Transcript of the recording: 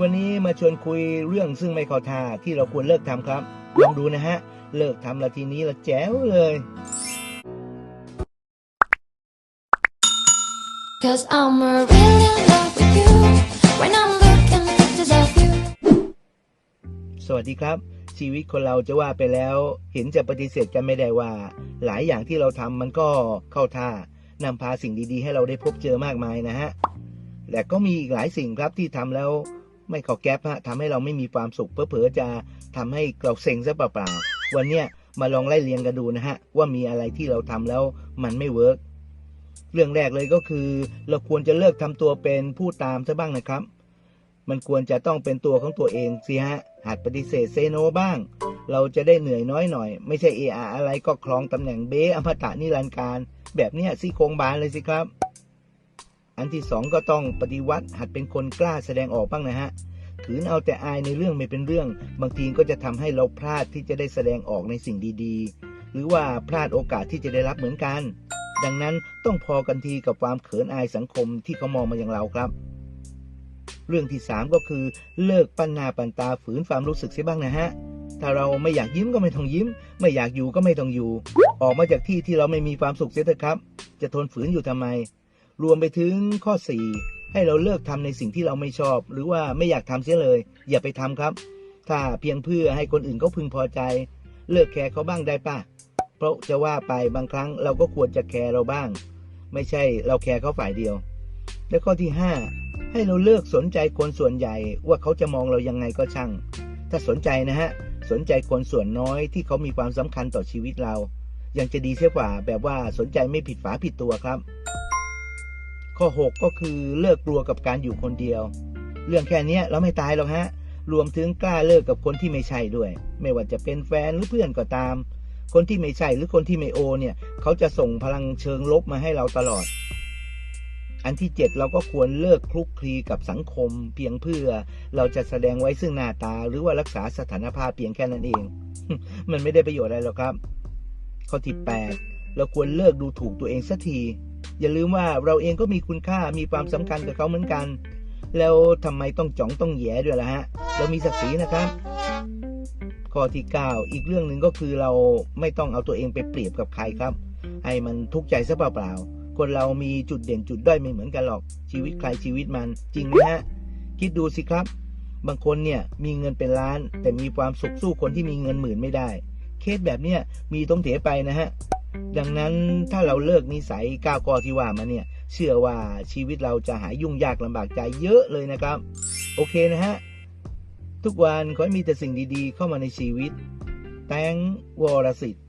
วันนี้มาชวนคุยเรื่องซึ่งไม่เข้าท่าที่เราควรเลิกทำครับลองดูนะฮะ เลิกทำละทีนี้ละแจ๋วเลย Cause I'm really in love with you when I'm looking at pictures of you. สวัสดีครับ ชีวิตคนเราจะว่าไปแล้ว เห็นจะปฏิเสธกันไม่ได้ว่า หลายอย่างที่เราทำมันก็เข้าท่านำพาสิ่งดีๆ ให้เราได้พบเจอมากมายนะฮะแต่ก็มีอีกหลายสิ่งครับที่ทำแล้ว ไม่เข้าแก๊ปฮะทำให้เราไม่มีความสุขเผลอๆจะทำให้เราเซ็งซะเปล่าๆวันเนี้ยมาลองไล่เรียงกันดูนะฮะ ว่ามีอะไรที่เราทำแล้วมันไม่เวิร์กเรื่องแรกเลยก็คือ เราควรจะเลิกทำตัวเป็นผู้ตามซะบ้างนะครับ มันควรจะต้องเป็นตัวของตัวเองสิฮะหัดปฏิเสธเซโนบ้าง เราจะได้เหนื่อยน้อยหน่อย ไม่ใช่เออาอะไรก็ครองตำแหน่งเบ้อมตะนิรันดร์การ แบบนี้ยซี่โครงบานเลยสิครับ อันที่สองก็ต้องปฏิวัติหัดเป็นคนกล้าแสดงออกบ้างนะฮะถืนเอาแต่อายในเรื่องไม่เป็นเรื่อง บางทีก็จะทำให้เราพลาดที่จะได้แสดงออกในสิ่งดีๆ หรือว่าพลาดโอกาสที่จะได้รับเหมือนกัน ดังนั้นต้องพอกันทีกับความเขินอายสังคมที่เขามองมาอย่างเราครับ เรื่องที่สามก็คือเลิกปั้นหน้าปั้นตาฝืนความรู้สึกเสียบ้างนะฮะถ้าเราไม่อยากยิ้มก็ไม่ต้องยิ้ม ไม่อยากอยู่ก็ไม่ต้องอยู่ ออกมาจากที่ที่เราไม่มีความสุขเสียเถอะครับ จะทนฝืนอยู่ทำไม รวมไปถึงข้อ 4 ให้เราเลิกทำในสิ่งที่เราไม่ชอบ หรือว่าไม่อยากทำเสียเลย อย่าไปทำครับ ถ้าเพียงเพื่อให้คนอื่นเขาพึงพอใจ เลิกแคร์เขาบ้างได้ปะเพราะจะว่าไปบางครั้งเราก็ควรจะแคร์เราบ้าง ไม่ใช่เราแคร์เขาฝ่ายเดียว และข้อที่ 5 ให้เราเลิกสนใจคนส่วนใหญ่ ว่าเขาจะมองเรายังไงก็ช่าง ถ้าสนใจนะฮะสนใจคนส่วนน้อยที่เขามีความสำคัญต่อชีวิตเรายังจะดีเสียกว่าแบบว่าสนใจไม่ผิดฝาผิดตัวครับ ข้อ 6 ก็คือเลิกกลัวกับการอยู่คนเดียว เรื่องแค่นี้เราไม่ตายหรอกฮะ รวมถึงกล้าเลิกกับคนที่ไม่ใช่ด้วย ไม่ว่าจะเป็นแฟนหรือเพื่อนก็ตาม คนที่ไม่ใช่หรือคนที่ไม่โอเนี่ยเขาจะส่งพลังเชิงลบมาให้เราตลอด อันที่ 7 เราก็ควรเลิกคลุกคลีกับสังคม เพียงเพื่อเราจะแสดงไว้ซึ่งหน้าตา หรือว่ารักษาสถานภาพเพียงแค่นั้นเอง มันไม่ได้ประโยชน์อะไรหรอกครับ ข้อที่ 8 เราควรเลิกดูถูกตัวเองสักที อย่าลืมว่าเราเองก็มีคุณค่ามีความสำคัญกับเขาเหมือนกัน แล้วทำไมต้องจ๋องต้องแย่ด้วยล่ะฮะ เรามีศักดิ์ศรีนะครับ ข้อที่ 9 อีกเรื่องหนึ่งก็คือเราไม่ต้องเอาตัวเองไปเปรียบกับใครครับ ให้มันทุกข์ใจซะเปล่าๆคนเรามีจุดเด่นจุดด้อยไม่เหมือนกันหรอกชีวิตใครชีวิตมันจริงไหมฮะคิดดูสิครับ บางคนเนี่ยมีเงินเป็นล้าน แต่มีความสุขสู้คนที่มีเงินหมื่นไม่ได้ เคสแบบเนี้ยมีต้องเถไปนะฮะ ดังนั้นถ้าเราเลิกนิสัยก้าวกอที่ว่ามาเนี่ยเชื่อว่าชีวิตเราจะหายยุ่งยากลำบากใจเยอะเลยนะครับ โอเคนะฮะ ทุกวันขอให้มีแต่สิ่งดีๆ เข้ามาในชีวิต แตงวรสิทธิ์